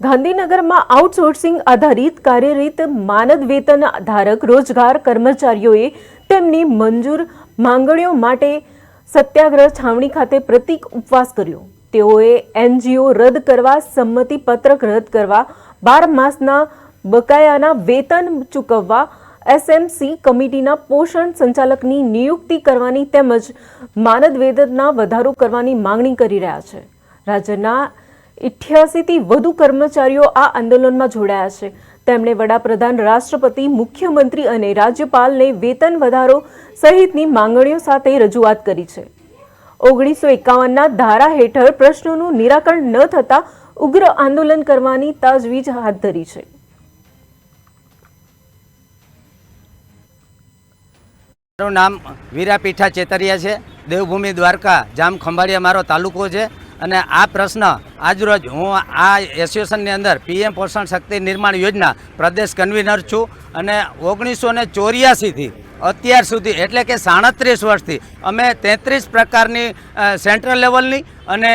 ગાંધીનગરમાં આઉટસોર્સિંગ આધારિત કાર્યરત માનદ વેતન ધારક રોજગાર કર્મચારીઓએ તેમની મંજૂર માંગણીઓ માટે સત્યાગ્રહ છાવણી ખાતે પ્રતિક ઉપવાસ કર્યો. તેઓએ એનજીઓ રદ કરવા સંમતિ પત્રક રદ કરવા, બાર માસના બકાયાના વેતન ચૂકવવા, એસએમસી કમિટીના પોષણ સંચાલકની નિયુક્તિ કરવાની તેમજ માનદ વેતનના વધારો કરવાની માંગણી કરી રહ્યા છે. રાજ્યના ઇઠ્યાસીથી વધુ કર્મચારીઓ આ આંદોલનમાં જોડાયા છે. તેમણે વડાપ્રધાન, રાષ્ટ્રપતિ, મુખ્યમંત્રી અને રાજ્યપાલને વેતન વધારો સહિતની માંગણીઓ સાથે રજૂઆત કરી છે. ઓગણીસો એકાવનના ધારા હેઠળ પ્રશ્નોનું નિરાકરણ ન થતાં ઉગ્ર આંદોલન કરવાની તાજવીજ હાથ ધરી છે. મારું નામ વીરા પીઠા ચેતરિયા છે. દેવભૂમિ દ્વારકા જામ ખંભાળિયા મારો તાલુકો છે. અને આ પ્રશ્ન આજરોજ હું આ એસોસિએશનની અંદર પીએમ પોષણ શક્તિ નિર્માણ યોજના પ્રદેશ કન્વીનર છું અને ઓગણીસો ને ચોર્યાસીથી અત્યાર સુધી એટલે કે સાડત્રીસ વર્ષથી અમે તેત્રીસ પ્રકારની સેન્ટ્રલ લેવલની અને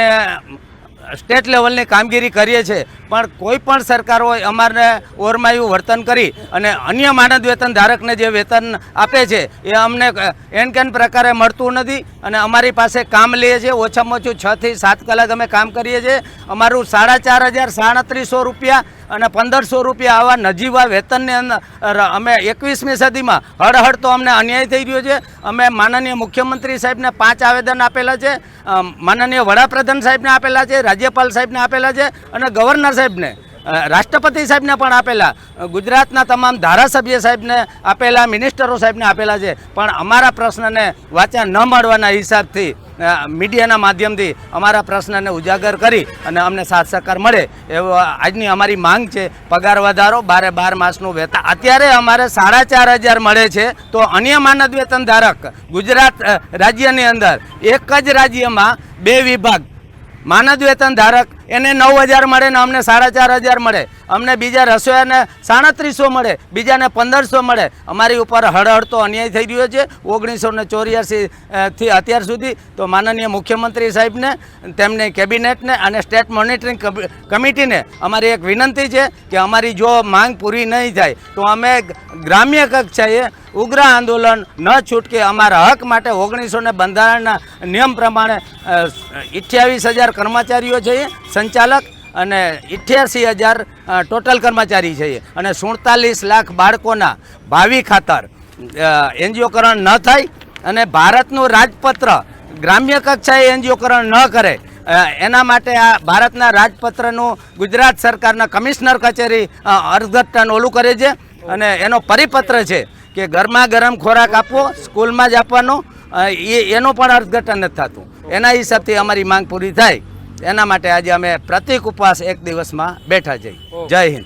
સ્ટેટ લેવલની કામગીરી કરીએ છીએ. પણ કોઈ પણ સરકાર હોય, અમારને ઓરમાયું વર્તન કરી અને અન્ય માનદ વેતન ધારકને જે વેતન આપે છે, એ અમને એન કેન પ્રકારે મળતું નથી અને અમારી પાસે કામ લઈએ છીએ. ઓછામાં ઓછું છથી સાત કલાક અમે કામ કરીએ છીએ. અમારું સાડા ચાર હજાર સાડત્રીસો રૂપિયા અને પંદરસો રૂપિયા આવા નજીવા વેતનની અંદર અમે એકવીસમી સદીમાં હળહળ તો અમને અન્યાય થઈ રહ્યો છે. અમે માનનીય મુખ્યમંત્રી સાહેબને પાંચ આવેદન આપેલા છે માનનીય વડાપ્રધાન સાહેબને આપેલા છે, રાજ્યપાલ સાહેબને આપેલા છે અને ગવર્નર સાહેબને રાષ્ટ્રપતિ સાહેબને પણ આપેલા ગુજરાતના તમામ ધારાસભ્ય સાહેબને આપેલા, મિનિસ્ટરો સાહેબને આપેલા છે. પણ અમારા પ્રશ્નને વાંચા ન મળવાના હિસાબથી મીડિયાના માધ્યમથી અમારા પ્રશ્નને ઉજાગર કરી અને અમને સાથ સહકાર મળે એવો આજની અમારી માંગ છે. પગાર વધારો, બારે બાર માસનું વેતન. અત્યારે અમારે સાડા ચાર હજાર મળે છે. તો અન્ય માનદ વેતન ધારક, ગુજરાત રાજ્યની અંદર એક જ રાજ્યમાં બે વિભાગ, માનદ વેતન ધારક એને નવ હજાર મળે ને અમને સાડા ચાર હજાર મળે. અમને બીજા રસોયાને સાડત્રીસો મળે, બીજાને પંદરસો મળે. અમારી ઉપર હળહળતો અન્યાય થઈ રહ્યો છે. ઓગણીસો ને ચોર્યાસીથી અત્યાર સુધી તો માનનીય મુખ્યમંત્રી સાહેબને, તેમને કેબિનેટને અને સ્ટેટ મોનિટરિંગ કમિ- કમિટીને અમારી એક વિનંતી છે કે અમારી જો માંગ પૂરી નહીં થાય, તો અમે ગ્રામ્ય કક્ષાએ ઉગ્ર આંદોલન ન છૂટકે અમારા હક માટે ઓગણીસો ને બંધારણના નિયમ પ્રમાણે અઠ્યાવીસ હજાર કર્મચારીઓ છે સંચાલક અને અઠ્યાસી હજાર ટોટલ કર્મચારી છે અને સુડતાલીસ લાખ બાળકોના ભાવિ ખાતર એનજીઓકરણ ન થાય અને ભારતનું રાજપત્ર, ગ્રામ્ય કક્ષાએ એનજીઓકરણ ન કરે એના માટે આ ભારતના રાજપત્રનું ગુજરાત સરકારના કમિશનર કચેરી અર્થઘટન ઓલું કરે છે. અને એનો પરિપત્ર છે કે ગરમા ગરમ ખોરાક આપવો, સ્કૂલમાં જ આપવાનો એ, એનો પણ અર્થઘટન નથી થતું. એના હિસાબથી અમારી માંગ પૂરી થાય. એના માટે આજે અમે પ્રતિક ઉપવાસ એક દિવસમાં બેઠા જઈએ જય હિન્દ.